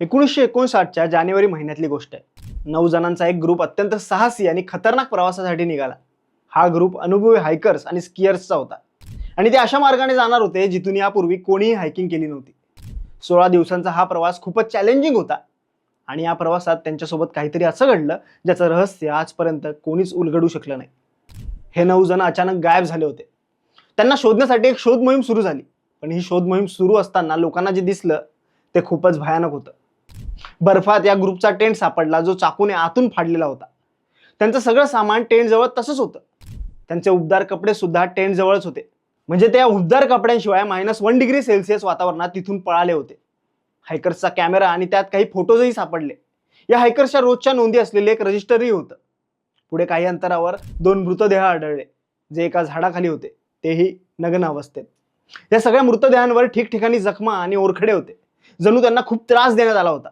एकोणीसशे एकोणसाठच्या जानेवारी महिन्यातली गोष्ट आहे. नऊ जणांचा एक ग्रुप अत्यंत साहसी आणि खतरनाक प्रवासासाठी निघाला. हा ग्रुप अनुभवी हायकर्स आणि स्कियर्सचा होता. आणि ते अशा मार्गाने जाणार होते जिथून यापूर्वी कोणीही हायकिंग केली नव्हती. सोळा दिवसांचा हा प्रवास खूपच चॅलेंजिंग होता. आणि या प्रवासात त्यांच्यासोबत काहीतरी असं घडलं ज्याचं रहस्य आजपर्यंत कोणीच उलगडू शकलं नाही. हे नऊ जण अचानक गायब झाले होते. त्यांना शोधण्यासाठी एक शोध मोहीम सुरू झाली. पण ही शोध मोहीम सुरू असताना लोकांना जे दिसलं ते खूपच भयानक होतं. बर्फात या ग्रुपचा टेंट सापडला जो चाकूने आतून फाडलेला होता. त्यांचं सगळं सामान टेंट जवळ तसंच होतं. त्यांचे उबदार कपडे सुद्धा टेंट जवळच होते. म्हणजे त्या उबदार कपड्यांशिवाय मायनस वन डिग्री सेल्सिअस वातावरणात तिथून पळाले होते. हायकर्सचा कॅमेरा आणि त्यात काही फोटोजही सापडले. या हायकर्सच्या रोजच्या नोंदी असलेले एक रजिस्टरही होतं. पुढे काही अंतरावर दोन मृतदेह आढळले जे एका झाडाखाली होते. तेही नग्न अवस्थेत. या सगळ्या मृतदेहांवर ठिकठिकाणी जखमा आणि ओरखडे होते. जणू त्यांना खूप त्रास देण्यात आला होता.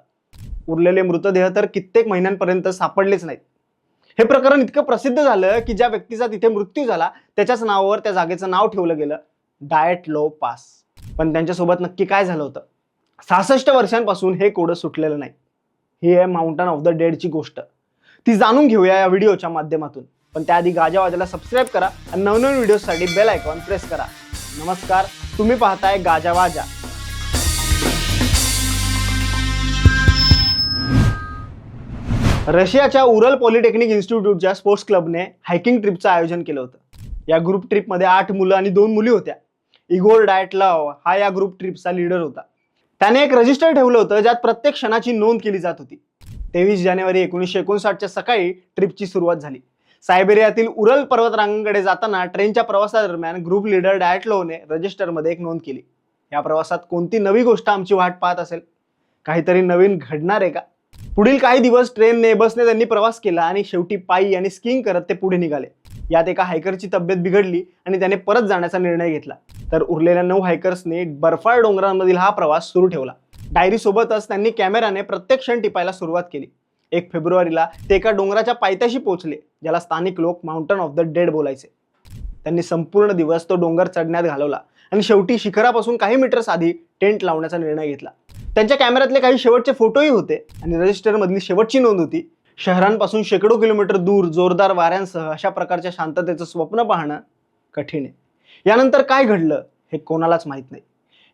उरलेले मृतदेह तर कित्येक महिन्यांपर्यंत सापडलेच नाहीत. हे प्रकरण इतकं प्रसिद्ध झालं की ज्या व्यक्तीचा तिथे मृत्यू झाला त्याच्याच नावावर त्या जागेचं नाव ठेवलं गेलं डायट लो पास. पण त्यांच्यासोबत नक्की काय झालं होतं? सहासष्ट वर्षांपासून हे कोडं सुटलेलं नाही. ही आहे माउंटन ऑफ द डेडची गोष्ट. ती जाणून घेऊया या व्हिडिओच्या माध्यमातून. पण त्याआधी गाजावाजाला सबस्क्राईब करा आणि नवनवीन व्हिडिओसाठी बेल आयकॉन प्रेस करा. नमस्कार तुम्ही पाहताय गाजावाजा रशियाच्या उरल पॉलिटेक्निक इन्स्टिट्यूटच्या स्पोर्ट्स क्लबने हायकिंग ट्रिपचं आयोजन केलं होतं. या ग्रुप ट्रिपमध्ये आठ मुलं आणि दोन मुली होत्या. इगोर डायटलाव हा या ग्रुप ट्रिपचा लीडर होता. त्याने एक रजिस्टर ठेवलं होतं ज्यात प्रत्येक क्षणाची नोंद केली जात होती. तेवीस जानेवारी एकोणीसशे एकोणसाठच्या सकाळी ट्रिपची सुरुवात झाली. सायबेरियातील उरल पर्वतरांगांकडे जाताना ट्रेनच्या प्रवासादरम्यान ग्रुप लीडर डायटलोने रजिस्टरमध्ये एक नोंद केली. या प्रवासात कोणती नवी गोष्ट आमची वाट पाहत असेल? काहीतरी नवीन घडणार आहे का? पुढील काही दिवस ट्रेनने बसने त्यांनी प्रवास केला आणि शेवटी पायी आणि स्किंग करत ते पुढे निघाले. यात एका हायकरची तब्येत बिघडली आणि त्याने परत जाण्याचा निर्णय घेतला. तर उरलेल्या नऊ हायकर्सने बर्फाळ डोंगरांमधील हा प्रवास सुरू ठेवला. डायरी सोबतच त्यांनी कॅमेराने प्रत्येक क्षण टिपायला सुरुवात केली. एक फेब्रुवारीला ते एका डोंगराच्या पायथ्याशी पोहोचले ज्याला स्थानिक लोक माउंटन ऑफ द डेड बोलायचे. त्यांनी संपूर्ण दिवस तो डोंगर चढण्यात घालवला आणि शेवटी शिखरापासून काही मीटर्स आधी टेंट लावण्याचा निर्णय घेतला. त्यांच्या कॅमेऱ्यातले काही शेवटचे फोटोही होते. आणि रजिस्टरमधली शेवटची नोंद होती. शहरांपासून शेकडो किलोमीटर दूर जोरदार वाऱ्यांसह अशा प्रकारच्या शांततेचं स्वप्न पाहणं कठीण आहे. यानंतर काय घडलं हे कोणालाच माहीत नाही.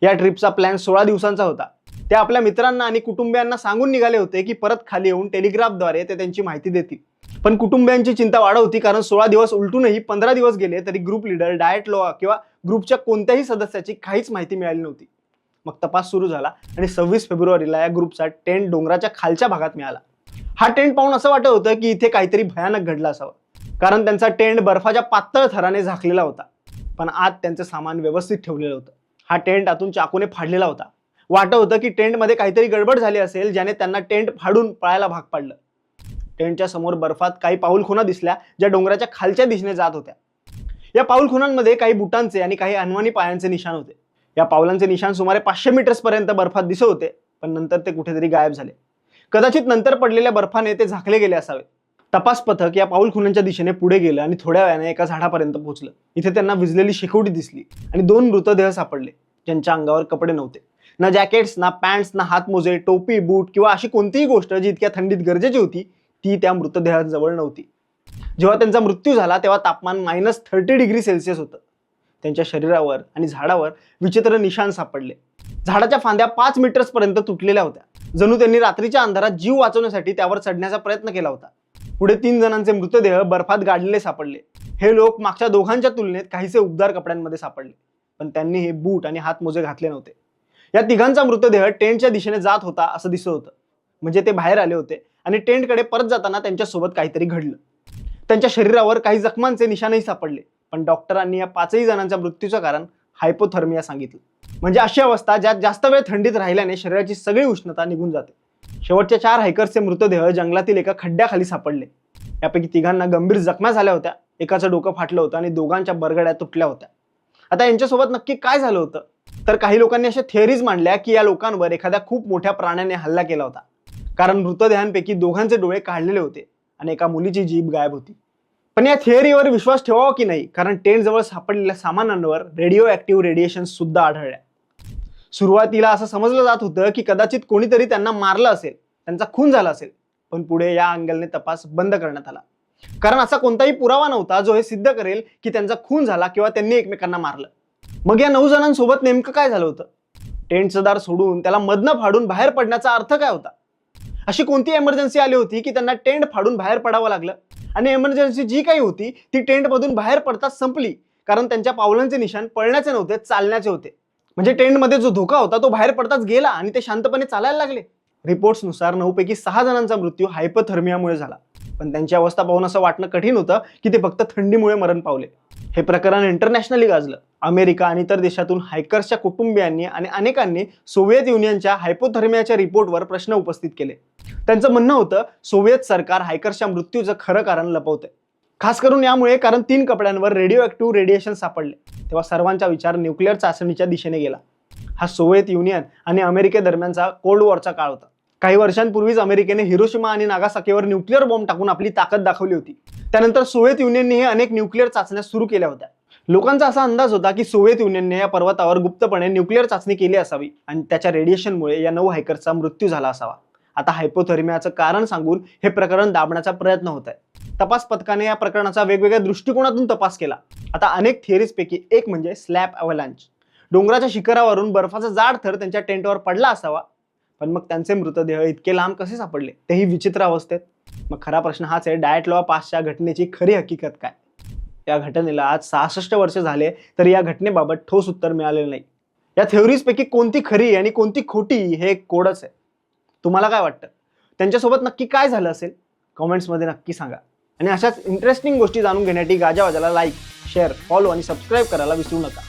या ट्रिपचा प्लॅन सोळा दिवसांचा होता. ते आपल्या मित्रांना आणि कुटुंबियांना सांगून निघाले होते की परत खाली येऊन टेलिग्राफद्वारे ते त्यांची माहिती देतील. पण कुटुंबियांची चिंता वाढवती कारण सोळा दिवस उलटूनही पंधरा दिवस गेले तरी ग्रुप लीडर डायट लोआ किंवा ग्रुपच्या कोणत्याही सदस्याची काहीच माहिती मिळाली नव्हती. मग तपास सुरू झाला आणि सव्वीस फेब्रुवारीला या ग्रुपचा टेंट डोंगराच्या खालच्या भागात मिळाला. हा टेंट पाहून असं वाटत होतं की इथे काहीतरी भयानक घडलं असावं. कारण त्यांचा टेंट बर्फाच्या पातळ थराने झाकलेला होता. पण आत त्यांचं सामान व्यवस्थित ठेवलेलं होतं. हा टेंट आतून चाकूने फाडलेला होता. वाटत होतं की टेंटमध्ये काहीतरी गडबड झाली असेल ज्याने त्यांना टेंट फाडून पळायला भाग पाडलं. टेंटच्या समोर बर्फात काही पाऊलखुणा दिसल्या ज्या डोंगराच्या खालच्या दिशेने जात होत्या. या पाऊलखुणांमध्ये काही बुटांचे आणि काही अनवाणी पायांचे निशाण होते. या पावलांचे निशाण सुमारे पाचशे मीटर्सपर्यंत बर्फात दिसत होते पण नंतर ते कुठेतरी गायब झाले. कदाचित नंतर पडलेल्या बर्फाने ते झाकले गेले असावे. तपास पथक या पाऊल खुनांच्या दिशेने पुढे गेलं आणि थोड्या वेळाने एका झाडापर्यंत पोहोचलं. इथे त्यांना विजलेली शेकोटी दिसली आणि दोन मृतदेह सापडले ज्यांच्या अंगावर कपडे नव्हते. ना जॅकेट्स ना पॅन्ट्स ना हातमोजे टोपी बूट किंवा अशी कोणतीही गोष्ट जी इतक्या थंडीत गरजेची होती ती त्या मृतदेहाजवळ नव्हती. जेव्हा त्यांचा मृत्यू झाला तेव्हा तापमान मायनस थर्टी डिग्री सेल्सिअस होतं. त्यांच्या शरीरावर आणि झाडावर विचित्र निशाण सापडले. झाडाच्या फांद्या पाच मीटर्स पर्यंत तुटलेल्या होत्या. जणू त्यांनी रात्रीच्या अंधारात जीव वाचवण्यासाठी त्यावर चढण्याचा प्रयत्न केला होता. पुढे तीन जणांचे मृतदेह बर्फात गाडलेले सापडले. हे लोक मागच्या दोघांच्या तुलनेत काहीसे उबदार कपड्यांमध्ये सापडले पण त्यांनी हे बूट आणि हातमोजे घातले नव्हते. या तिघांचा मृतदेह टेंटच्या दिशेने जात होता असं दिसत होतं. म्हणजे ते बाहेर आले होते आणि टेंटकडे परत जाताना त्यांच्यासोबत काहीतरी घडलं. त्यांच्या शरीरावर काही जखमांचे निशाणही सापडले. पण डॉक्टरांनी या पाचही जणांच्या मृत्यूचं कारण हायपोथर्मिया सांगितलं. म्हणजे अशी अवस्था ज्यात जास्त वेळ थंडीत राहिल्याने शरीराची सगळी उष्णता निघून जाते. शेवटच्या चार हायकर्सचे मृतदेह जंगलातील एका खड्ड्याखाली सापडले. यापैकी तिघांना गंभीर जखमा झाल्या होत्या एकाचं डोकं फाटलं होतं आणि दोघांच्या बरगड्या तुटल्या होत्या. आता यांच्यासोबत नक्की काय झालं होतं? तर काही लोकांनी अशा थिअरीज मांडल्या की या लोकांवर एखाद्या खूप मोठ्या प्राण्याने हल्ला केला होता. कारण मृतदेहांपैकी दोघांचे डोळे काढलेले होते आणि एका मुलीची जीभ गायब होती. पण या थिअरीवर विश्वास ठेवावा की नाही? कारण टेंट जवळ सापडलेल्या सामानांवर रेडिओ ऍक्टिव्ह रेडिएशन सुद्धा आढळल्या. सुरुवातीला असं समजलं जात होतं की कदाचित कोणीतरी त्यांना मारलं असेल त्यांचा खून झाला असेल पण पुढे या अँगलने तपास बंद करण्यात आला. कारण असा कोणताही पुरावा नव्हता जो हे सिद्ध करेल की त्यांचा खून झाला किंवा त्यांनी एकमेकांना मारलं. मग या नऊ जणांसोबत नेमकं काय झालं होतं? टेंटचं दार सोडून त्याला मधनं फाडून बाहेर पडण्याचा अर्थ काय होता? अशी कोणती एमर्जन्सी आली होती की त्यांना टेंट फाडून बाहेर पडावं लागलं? आणि एमर्जन्सी जी काही होती ती टेंटमधून बाहेर पडताच संपली. कारण त्यांच्या पावलांचे निशाण पळण्याचे नव्हते चालण्याचे होते. म्हणजे टेंटमध्ये जो धोका होता तो बाहेर पडताच गेला आणि ते शांतपणे चालायला लागले. रिपोर्ट्सनुसार नऊपैकी सहा जणांचा मृत्यू हायपथर्मियामुळे झाला. पण त्यांची अवस्था पाहून असं वाटणं कठीण होतं की ते फक्त थंडीमुळे मरण पावले. हे प्रकरण इंटरनॅशनली गाजलं. अमेरिका आणि इतर देशातून हायकर्सच्या कुटुंबियांनी आणि अनेकांनी सोव्हिएत युनियनच्या हायपोथर्मियाच्या रिपोर्टवर प्रश्न उपस्थित केले. त्यांचं म्हणणं होतं सोव्हिएत सरकार हायकर्सच्या मृत्यूचं खरं कारण लपवते खास करून यामुळे कारण तीन कपड्यांवर रेडिओ ऍक्टिव्ह रेडिएशन सापडले. तेव्हा सर्वांचा विचार न्यूक्लिअर चाचणीच्या दिशेने गेला. हा सोव्हिएत युनियन आणि अमेरिकेदरम्यानचा कोल्ड वॉरचा काळ होता. काही वर्षांपूर्वीच अमेरिकेने हिरोशिमा आणि नागासाकीवर न्यूक्लिअर बॉम्ब टाकून आपली ताकद दाखवली होती. त्यानंतर सोव्हिएत युनियननेही अनेक न्यूक्लिअर चाचण्या सुरू केल्या होत्या. लोकांचा असा अंदाज होता की सोव्हिएत युनियनने या पर्वतावर गुप्तपणे न्यूक्लिअर चाचणी केली असावी आणि त्याच्या रेडिएशनमुळे या नऊ हायकरचा मृत्यू झाला असावा. आता हायपोथर्मियाचं कारण सांगून हे प्रकरण दाबण्याचा प्रयत्न होत आहे. तपास पथकाने या प्रकरणाचा वेगवेगळ्या दृष्टिकोनातून तपास केला. आता अनेक थिअरीजपैकी एक म्हणजे स्लॅब अवलांच डोंगराच्या शिखरावरून बर्फाचा जाड थर त्यांच्या टेंटवर पडला असावा. पण मग त्यांचे मृतदेह इतके लांब कसे सापडले? तेही विचित्र अवस्थेत. मग खरा प्रश्न हाच आहे डायट लॉ पासच्या घटनेची खरी हकीकत काय? या घटनेला आज सहासष्ट वर्ष झाले तरी या घटनेबाबत ठोस उत्तर मिळालेलं नाही. या theories पैकी कोणती खरी आणि कोणती खोटी हे एक कोडच आहे. तुम्हाला काय वाटतं? त्यांच्यासोबत नक्की काय झालं असेल? कमेंट्समध्ये नक्की सांगा. आणि अशाच इंटरेस्टिंग गोष्टी जाणून घेण्यासाठी गाजावाजाला लाईक शेअर फॉलो आणि सबस्क्राईब करायला विसरू नका.